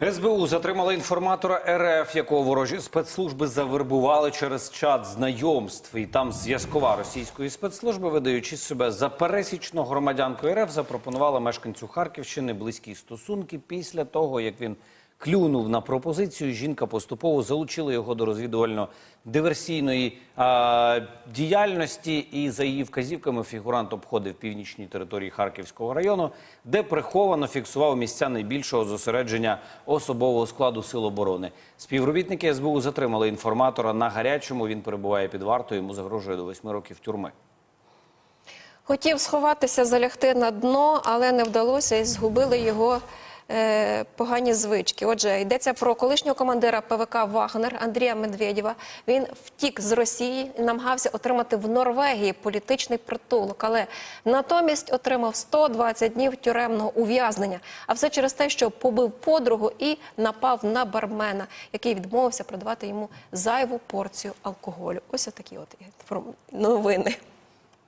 СБУ затримала інформатора РФ, якого ворожі спецслужби завербували через чат знайомств. І там зв'язкова російської спецслужби, видаючи себе за пересічну громадянку РФ, запропонувала мешканцю Харківщини близькі стосунки. Після того, як він клюнув на пропозицію, жінка поступово залучила його до розвідувально-диверсійної діяльності. І за її вказівками фігурант обходив північні території Харківського району, де приховано фіксував місця найбільшого зосередження особового складу сил оборони. Співробітники СБУ затримали інформатора на гарячому. Він перебуває під вартою. Йому загрожує до восьми років тюрми. Хотів сховатися, залягти на дно, але не вдалося і згубили його е, погані звички. Отже, йдеться про колишнього командира ПВК Вагнер Андрія Медведєва. Він втік з Росії і намагався отримати в Норвегії політичний притулок, але натомість отримав 120 днів тюремного ув'язнення. А все через те, що побив подругу і напав на бармена, який відмовився продавати йому зайву порцію алкоголю. Ось отакі от новини.